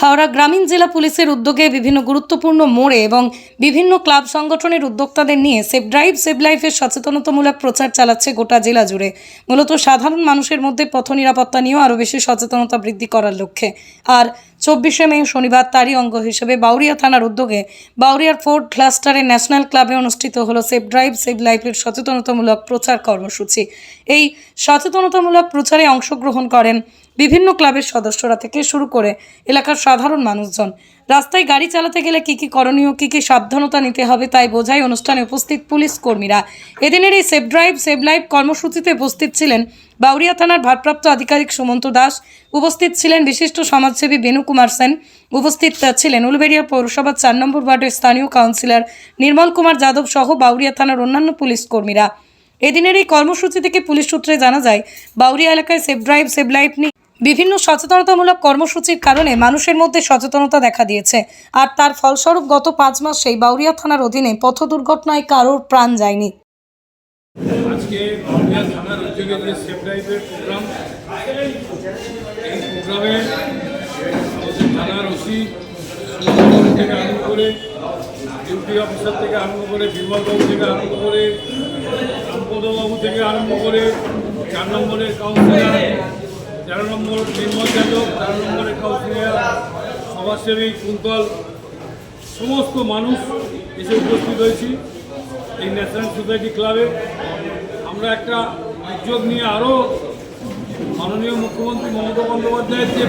হাওড়া গ্রামীণ জেলা পুলিশের উদ্যোগে বিভিন্ন গুরুত্বপূর্ণ মোড়ে এবং বিভিন্ন ক্লাব সংগঠনের উদ্যোক্তাদের নিয়ে সেভ ড্রাইভ সেভ লাইফের সচেতনতামূলক প্রচার চালাচ্ছে গোটা জেলা জুড়ে। মূলত সাধারণ মানুষের মধ্যে পথ নিরাপত্তা নিয়েও আরও বেশি সচেতনতা বৃদ্ধি করার লক্ষ্যে। আর চব্বিশে মে শনিবার তারই অঙ্গ হিসেবে বাউরিয়া থানার উদ্যোগে বাউরিয়ার ফোর্ট ক্লাস্টারের ন্যাশনাল ক্লাবে অনুষ্ঠিত হলো সেভ ড্রাইভ সেভ লাইফের সচেতনতামূলক প্রচার কর্মসূচি। এই সচেতনতামূলক প্রচারে অংশগ্রহণ করেন বিভিন্ন ক্লাবের সদস্যরা থেকে শুরু করে এলাকার সাধারণ মানুষজন। রাস্তায় গাড়ি চালাতে গেলে কী কী করণীয়, কী কী সাবধানতা নিতে হবে তাই বোঝাই অনুষ্ঠানে উপস্থিত পুলিশ কর্মীরা। এদিনের এই সেভ ড্রাইভ, সেভ লাইফ কর্মসূচিতে উপস্থিত ছিলেন বাউরিয়া থানার ভারপ্রাপ্ত আধিকারিক সুমন্ত দাস, উপস্থিত ছিলেন বিশিষ্ট সমাজসেবী বেনু কুমার সেন, উপস্থিত ছিলেন উলবেড়িয়া পৌরসভার চার নম্বর ওয়ার্ডের স্থানীয় কাউন্সিলর নির্মল কুমার যাদব সহ বাউরিয়া থানার অন্যান্য পুলিশ কর্মীরা। এদিনের এই কর্মসূচি থেকে পুলিশ সূত্রে জানা যায়, বাউরিয়া এলাকায় সেভ ড্রাইভ, সেভ লাইফ নিয়ে বিভিন্ন সচেতনতামূলক কর্মসূচির কারণে মানুষের মধ্যে সচেতনতা দেখা দিয়েছে। আর তার ফলস্বরূপ গত পাঁচ মাসেই বাউরিয়া থানার অধীনে পথ দুর্ঘটনায় কারোর প্রাণ যায়নি। তেরো নম্বর নির্মল তেরো নম্বরের কাউন্সিলর সমাজসেবী, কুন্তল, সমস্ত মানুষ এসে উপস্থিত হয়েছি এই ন্যাশনাল সোসাইটি ক্লাবে। আমরা একটা উদ্যোগ নিয়ে আরও মাননীয় মুখ্যমন্ত্রী মমতা বন্দ্যোপাধ্যায়ের যে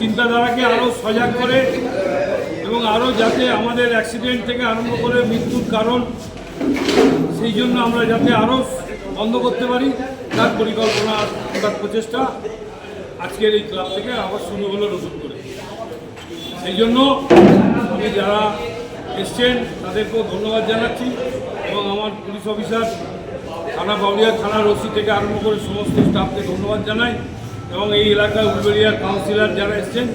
চিন্তাধারাকে আরও সজাগ করে এবং আরও যাতে আমাদের অ্যাক্সিডেন্ট থেকে আরম্ভ করে মৃত্যুর কারণ, সেই জন্য আমরা যাতে আরও বন্ধ করতে পারি। তার পরিকল্পনা তার প্রচেষ্টা আজকের এই ক্লাব থেকে আবার শুরু হলো নতুন করে। সেই জন্য আমি যারা এসছেন তাদেরকেও ধন্যবাদ জানাচ্ছি এবং আমার পুলিশ অফিসার, থানা বাউরিয়া থানার ওসি থেকে আরম্ভ করে সমস্ত স্টাফকে ধন্যবাদ জানাই এবং এই এলাকায় উলবেড়িয়ার কাউন্সিলর যারা এসছেন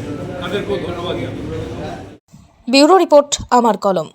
তাদেরকেও ধন্যবাদ জানাই। ব্যুরো রিপোর্ট, আমার কলম।